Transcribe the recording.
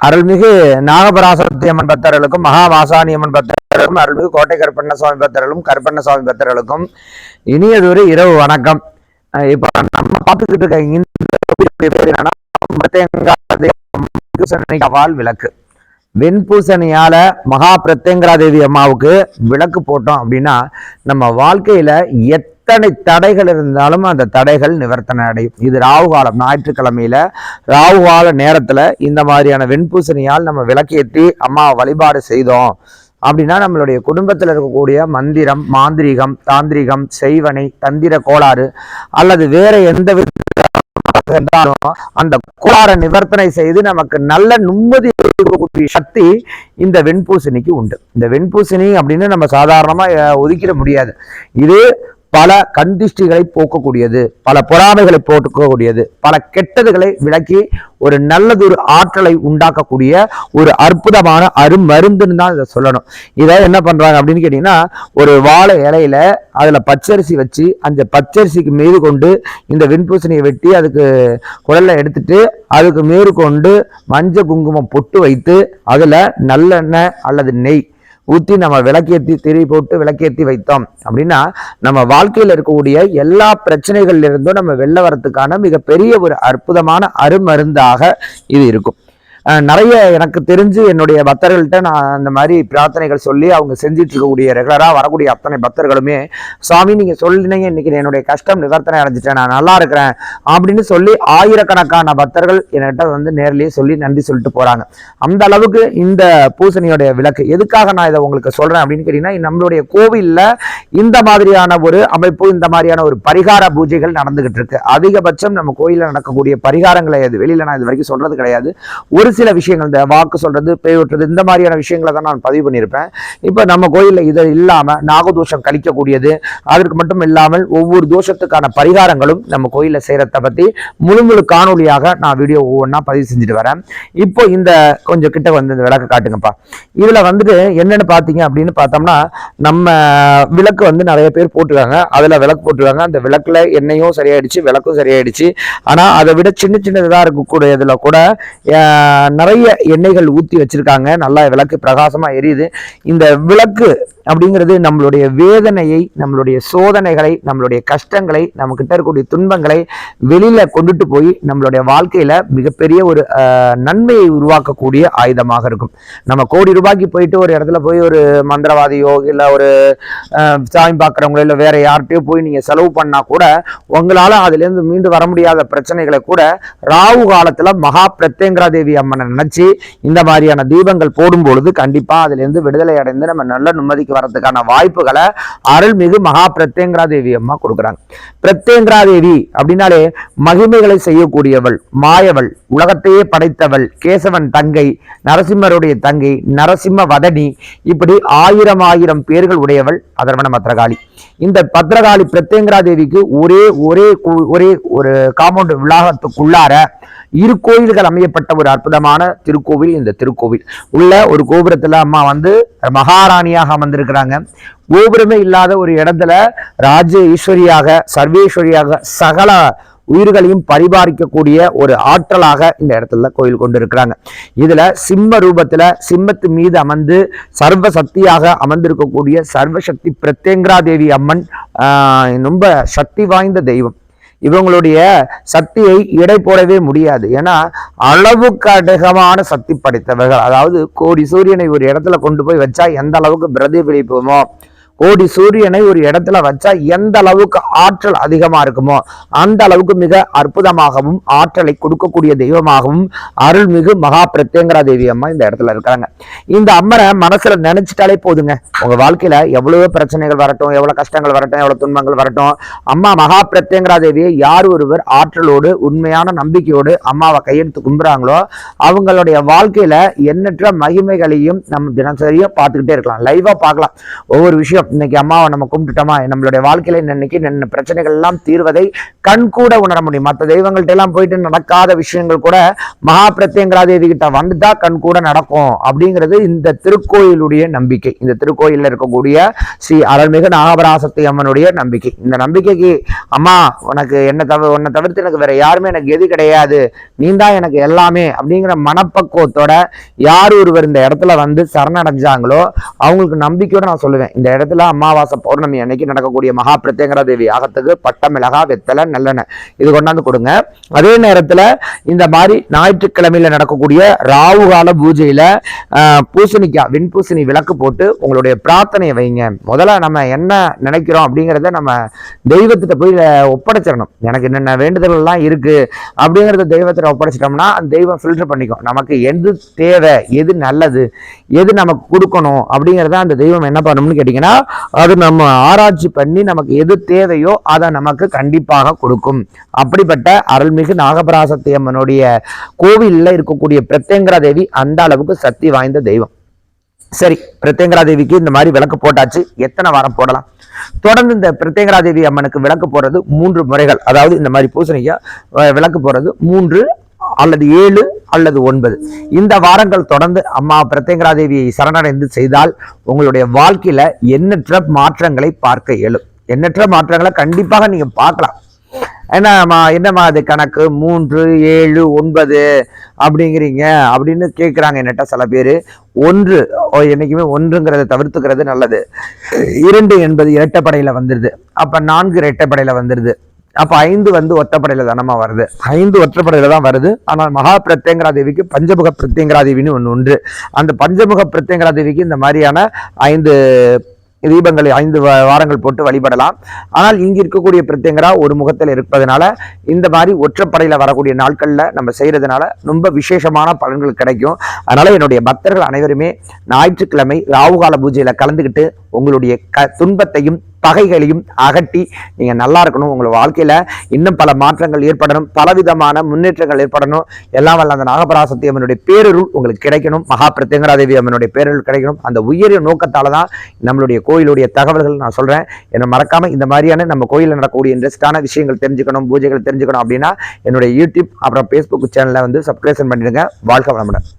அருள்மிகு நாகபராசக்தி அம்மன் பக்தர்களுக்கும் மகாவாசாணி அம்மன் பக்தர்களுக்கும் அருள்மிகு கோட்டை கருப்பண்ண சுவாமி பக்தர்களுக்கும் கருப்பண்ண சுவாமி பக்தர்களுக்கும் இனியதொரு இரவு வணக்கம். இப்போ நம்ம பார்த்துக்கிட்டு இருக்க இந்த பேர் என்னன்னா வால் விளக்கு. வெண்பூசணியால மகா பிரத்யங்கரா தேவி அம்மாவுக்கு விளக்கு போட்டோம் அப்படின்னா நம்ம வாழ்க்கையில எத்தனை தடைகள் இருந்தாலும் அந்த தடைகள் நிவர்த்தனை அடையும். இது ராகு காலம் ஞாயிற்றுக்கிழமையில. ராகு கால நேரத்துல இந்த மாதிரியான வெண்பூசணியால் நம்ம விளக்கேற்றி அம்மா வழிபாடு செய்தோம். அப்படின்னா நம்மளுடைய குடும்பத்தில் இருக்கக்கூடிய மந்திரம் மாந்திரீகம் தாந்திரிகம் செய்வனை தந்திர கோளாறு அல்லது வேற எந்த வித என்றாலும் அந்த கோளார நிவர்த்தனை செய்து நமக்கு நல்ல நிம்மதி கொடுக்கக்கூடிய சக்தி இந்த வெண்பூசணிக்கு உண்டு. இந்த வெண்பூசணி அப்படின்னு நம்ம சாதாரணமா ஒதுக்கிட முடியாது. இது பல கண்டிஷ்டிகளை போக்கக்கூடியது பல பொறாமைகளை போக்கக்கூடியது பல கெட்டதுகளை விளக்கி ஒரு நல்லதொரு ஆற்றலை உண்டாக்கக்கூடிய ஒரு அற்புதமான அருமருந்துன்னு தான் இதை சொல்லணும். இதை என்ன பண்ணுறாங்க அப்படின்னு கேட்டிங்கன்னா ஒரு வாழை இலையில அதில் பச்சரிசி வச்சு அந்த பச்சரிசிக்கு மீது கொண்டு இந்த வெண்பூசணியை வெட்டி அதுக்கு குடலில் எடுத்துட்டு அதுக்கு மேற்கொண்டு மஞ்சள் குங்குமம் பொட்டு வைத்து அதில் நல்லெண்ணெய் அல்லது நெய் ஊற்றி நம்ம விளக்கேற்றி திரி போட்டு விளக்கேற்றி வைத்தோம். அப்படின்னா நம்ம வாழ்க்கையில் இருக்கக்கூடிய எல்லா பிரச்சனைகள்ல இருந்தும் நம்ம வெளில வரத்துக்கான மிகப்பெரிய ஒரு அற்புதமான அருமருந்தாக இது இருக்கும். நிறைய எனக்கு தெரிஞ்சு என்னுடைய பக்தர்கள்ட்ட நான் அந்த மாதிரி பிரார்த்தனைகள் சொல்லி அவங்க செஞ்சிட்டு இருக்கக்கூடிய ரெகுலராக வரக்கூடிய அத்தனை பக்தர்களுமே சுவாமி நீங்க சொல்லினீங்க இன்னைக்கு என்னுடைய கஷ்டம் நிவர்த்தனை அடைஞ்சிட்டேன் நான் நல்லா இருக்கிறேன் அப்படின்னு சொல்லி ஆயிரக்கணக்கான பக்தர்கள் என்கிட்ட வந்து நேரிலேயே சொல்லி நன்றி சொல்லிட்டு போறாங்க. அந்த அளவுக்கு இந்த பூசணியோடைய விளக்கு எதுக்காக நான் இதை உங்களுக்கு சொல்றேன்? அப்படின்னு கேட்டீங்கன்னா நம்மளுடைய கோவில்ல இந்த மாதிரியான ஒரு அமைப்பு இந்த மாதிரியான ஒரு பரிகார பூஜைகள் நடந்துகிட்டு இருக்கு அதிகபட்சம் நம்ம கோயிலில் நடக்கக்கூடிய பரிகாரங்களை அது வெளியில நான் இது வரைக்கும் சொல்றது கிடையாது. ஒரு சில விஷயங்கள் இந்த வாக்கு சொல்கிறது பேய் ஓட்டுறது இந்த மாதிரியான விஷயங்களை தான் நான் பதிவு பண்ணியிருப்பேன். இப்போ நம்ம கோயிலில் இது இல்லாமல் நாகதோஷம் கழிக்கக்கூடியது அதற்கு மட்டும் இல்லாமல் ஒவ்வொரு தோஷத்துக்கான பரிகாரங்களும் நம்ம கோயிலில் செய்கிறத பற்றி முழு முழு காணொலியாக நான் வீடியோ ஒவ்வொன்றா பதிவு செஞ்சுட்டு வரேன். இப்போ இந்த கொஞ்சம் கிட்ட வந்து இந்த விளக்கு காட்டுங்கப்பா. இதில் வந்துட்டு என்னென்னு பார்த்தீங்க அப்படின்னு பார்த்தோம்னா நம்ம விளக்கு வந்து நிறைய பேர் போட்டுருக்காங்க. அதில் விளக்கு போட்டுருக்காங்க. அந்த விளக்கில் எண்ணெயும் சரியாயிடுச்சு விளக்கும் சரியாயிடுச்சு. ஆனால் அதை விட சின்ன சின்னதாக இருக்கக்கூடியதில் கூட நிறைய எண்ணெய்கள் ஊத்தி வச்சிருக்காங்க. நல்லா விளக்கு பிரகாசமா எரியுது. இந்த விளக்கு அப்படிங்கிறது நம்மளுடைய வேதனையை நம்மளுடைய சோதனைகளை நம்மளுடைய கஷ்டங்களை நம்ம கிட்ட இருக்கக்கூடிய துன்பங்களை வெளியில கொண்டுட்டு போய் நம்மளுடைய வாழ்க்கையில மிகப்பெரிய ஒரு நன்மையை உருவாக்கக்கூடிய ஆயுதமாக இருக்கும். நம்ம கோடி ரூபாய்க்கு போயிட்டு ஒரு இடத்துல போய் ஒரு மந்திரவாதியோ இல்ல ஒரு சாமி பார்க்குறவங்களோ இல்லை வேற யார்கிட்டயோ போய் நீங்க செலவு பண்ணா கூட உங்களால அதுல இருந்து மீண்டு வர முடியாத பிரச்சனைகளை கூட ராகு காலத்துல மகா பிரத்யங்கரா தேவி அம்மனை நினைச்சு இந்த மாதிரியான தீபங்கள் போடும் பொழுது கண்டிப்பா அதுலேருந்து விடுதலை அடைந்து நம்ம நல்ல நிம்மதிக்கு வரதுக்கான வாய்ப்புகளை அருள்மிகு மகா பிரத்யங்கரா தேவி அம்மா கொடுக்குறாங்க. பிரத்யங்கரா தேவி அப்படின்னாலே மகிமைகளை செய்யக்கூடியவள் மாயவள் உலகத்தையே படைத்தவள் கேசவன் தங்கை நரசிம்மருடைய தங்கை நரசிம்ம வதனி இப்படி ஆயிரம் ஆயிரம் பேர்கள் உடையவள் அதர்வன பத்ரகாளி. இந்த பத்ரகாளி பிரத்யங்கரா தேவிக்கு ஒரே ஒரே ஒரே ஒரு காம்பவுண்ட் விளாகத்துக்குள்ளார இரு கோயில்கள் அமையப்பட்ட ஒரு அற்புத அற்புதமான திருக்கோவில் இந்த திருக்கோவில். உள்ள ஒரு கோபுரத்துல அம்மா வந்து மகாராணியாக அமர்ந்திருக்கிறாங்க. கோபுரமே இல்லாத ஒரு இடத்துல ராஜ ஈஸ்வரியாக சர்வேஸ்வரியாக சகல உயிர்களையும் பரிபாலிக்கக்கூடிய ஒரு ஆற்றலாக இந்த இடத்துல கோயில் கொண்டு இருக்கிறாங்க இதுல சிம்ம ரூபத்துல சிம்மத்து மீது அமர்ந்து சர்வ சக்தியாக அமர்ந்திருக்கக்கூடிய சர்வசக்தி பிரத்யங்கரா தேவி அம்மன் ஆஹ், ரொம்ப சக்தி வாய்ந்த தெய்வம். இவங்களுடைய சக்தியை இடை போடவே முடியாது. ஏன்னா அளவுக்கு அதிகமான சக்தி படைத்தவர்கள் அதாவது கோடி சூரியனை ஒரு இடத்துல கொண்டு போய் வச்சா எந்த அளவுக்கு பிரதிபலிப்போமோ கோடி சூரியனை ஒரு இடத்துல வச்சா எந்த அளவுக்கு ஆற்றல் அதிகமா இருக்குமோ அந்த அளவுக்கு மிக அற்புதமாகவும் ஆற்றலை கொடுக்கக்கூடிய தெய்வமாகவும் அருள்மிகு மகா பிரத்யங்கரா தேவி அம்மா இந்த இடத்துல இருக்கிறாங்க. இந்த அம்மரை மனசுல நினைச்சிட்டாலே போதுங்க. உங்க வாழ்க்கையில எவ்வளவு பிரச்சனைகள் வரட்டும் எவ்வளவு கஷ்டங்கள் வரட்டும் எவ்வளவு துன்பங்கள் வரட்டும். அம்மா மகா பிரத்யங்கரா தேவியை யார் ஒருவர் ஆற்றலோடு உண்மையான நம்பிக்கையோடு அம்மாவை கையெடுத்து கும்புறாங்களோ அவங்களுடைய வாழ்க்கையில எண்ணற்ற மகிமைகளையும் நம்ம தினசரியும் பார்த்துக்கிட்டே இருக்கலாம். லைவா பார்க்கலாம். ஒவ்வொரு விஷயம் இன்னைக்கு அம்மாவை நம்ம கும்பிட்டுட்டோமா? நம்மளுடைய வாழ்க்கையில இன்னைக்கு என்ன பிரச்சனைகள் எல்லாம் தீர்வதை கண் கூட உணர முடியும். மற்ற தெய்வங்கள்ட்ட எல்லாம் போயிட்டு நடக்காத விஷயங்கள் கூட மகா பிரத்யங்கரா தேவி கிட்ட வந்துட்டா கண் கூட நடக்கும். அப்படிங்கிறது இந்த திருக்கோயிலுடைய நம்பிக்கை. இந்த திருக்கோயிலில் இருக்கக்கூடிய ஸ்ரீ அருள்மிகு நாகபராசக்தி அம்மனுடைய நம்பிக்கை. இந்த நம்பிக்கைக்கு அம்மா உனக்கு என்ன தவிர உன்னை தவிர்த்து எனக்கு வேற யாருமே எனக்கு எது கிடையாது. நீ தான் எனக்கு எல்லாமே அப்படிங்கிற மனப்பக்குவத்தோட யார் ஒருவர் இந்த இடத்துல வந்து சரணடைஞ்சாங்களோ அவங்களுக்கு நம்பிக்கையோட நான் சொல்லுவேன். இந்த இடத்துல அமாவாசை பௌர்ணமி அன்னைக்கு நடக்கக்கூடிய மகா பிரத்யங்கரா தேவி யாகத்துக்கு பட்ட மிளகா வெத்தலை நல்லெண்ணெய். இது கொண்டாந்து கொடுங்க. அதே நேரத்துல இந்த மாதிரி ஞாயிற்றுக்கிழமையில நடக்கக்கூடிய ராகு கால பூஜையில பூசணிக்காய் வெண்பூசணி விளக்கு போட்டு உங்களுடைய பிரார்த்தனையை வைங்க. முதல்ல நம்ம என்ன நினைக்கிறோம் அப்படிங்கிறத நம்ம தெய்வத்திட்ட போய் ஒப்படைச்சிடணும். எனக்கு என்னென்ன வேண்டுதல்கள் இருக்குது இருக்கு அப்படிங்கிறத தெய்வத்திட்ட ஒப்படைச்சிட்டோம்னா அந்த தெய்வம் ஃபில்டர் பண்ணிக்கும். நமக்கு எது தேவை எது நல்லது எது நமக்கு கொடுக்கணும் அப்படிங்கிறத அந்த தெய்வம் என்ன பண்ணணும்னு கேட்டிங்கன்னா அது நம்ம ஆராய்ச்சி பண்ணி நமக்கு எது தேவையோ அதை நமக்கு கண்டிப்பாக கொடுக்கும். அப்படிப்பட்ட அருள்மிகு நாகபராசக்தி அம்மனுடைய கோவிலில் இருக்கக்கூடிய பிரத்யங்கரா தேவி அந்த அளவுக்கு சக்தி வாய்ந்த தெய்வம். சரி பிரத்யங்கரா தேவிக்கு இந்த மாதிரி விளக்கு போட்டாச்சு. எத்தனை வாரம் போடலாம்? தொடர்ந்து இந்த பிரத்யங்கரா தேவி அம்மனுக்கு விளக்கு போடுறது மூன்று முறைகள். அதாவது இந்த மாதிரி பூசணிக்காய் விளக்கு போடுறது மூன்று அல்லது ஏழு அல்லது ஒன்பது. இந்த வாரங்கள் தொடர்ந்து அம்மா பிரத்யங்கரா தேவியை சரணடைந்து செய்தால் உங்களுடைய வாழ்க்கையில எண்ணற்ற மாற்றங்களை பார்க்க இயலும். எண்ணற்ற மாற்றங்களை கண்டிப்பாக நீங்க பார்க்கலாம். என்னம்மா என்னம்மா அது கணக்கு? மூன்று ஏழு ஒன்பது அப்படிங்கிறீங்க. அப்படின்னு கேட்குறாங்க என்னட்ட சில பேர். ஒன்று என்றைக்குமே என்னைக்குமே ஒன்றுங்கிறத தவிர்த்துக்கிறது நல்லது. இரண்டு என்பது இரட்டைப்படையில் வந்துடுது அப்போ நான்கு இரட்டைப்படையில் வந்துடுது அப்ப ஐந்து வந்து ஒத்தப்படையில தானமா வருது. ஐந்து ஒற்றப்படையில் தான் வருது. ஆனால் மகா பிரத்யங்கரா தேவிக்கு பஞ்சமுக பிரத்யங்கரா தேவின்னு ஒன்று உண்டு. அந்த பஞ்சமுக பிரத்யங்கரா தேவிக்கு இந்த மாதிரியான ஐந்து தீபங்களை ஐந்து வாரங்கள் போட்டு வழிபடலாம். ஆனால் இங்கே இருக்கக்கூடிய பிரத்யங்கரா ஒரு முகத்தில் இருப்பதனால இந்த மாதிரி ஒற்றப்படையில் வரக்கூடிய நாட்களில் நம்ம செய்கிறதுனால ரொம்ப விசேஷமான பலன்கள் கிடைக்கும். அதனால் என்னுடைய பக்தர்கள் அனைவருமே ஞாயிற்றுக்கிழமை ராவுகால பூஜையில் கலந்துக்கிட்டு உங்களுடைய க துன்பத்தையும் பகைகளையும் அகட்டி நீங்கள் நல்லா இருக்கணும். உங்கள் வாழ்க்கையில் இன்னும் பல மாற்றங்கள் ஏற்படணும். பலவிதமான முன்னேற்றங்கள் ஏற்படணும். எல்லாம் வல்ல அந்த நாகபராசக்தி அம்மனுடைய பேரருள் உங்களுக்கு கிடைக்கணும். மகா பிரத்யங்கராதேவி அம்மனுடைய பேரருள் கிடைக்கணும். அந்த உயரிய நோக்கத்தால் தான் நம்மளுடைய கோயிலுடைய தகவல்கள் நான் சொல்கிறேன் என்னை மறக்காமல் இந்த மாதிரியான நம்ம கோயிலில் நடக்கக்கூடிய இன்ட்ரெஸ்டான விஷயங்கள் தெரிஞ்சுக்கணும் பூஜைகள் தெரிஞ்சுக்கணும் அப்படின்னா என்னுடைய யூடியூப் அப்புறம் ஃபேஸ்புக் சேனலை வந்து சப்ஸ்கிரிப்ஷன் பண்ணிடுங்க. வாழ்க்கை வளமுடன்.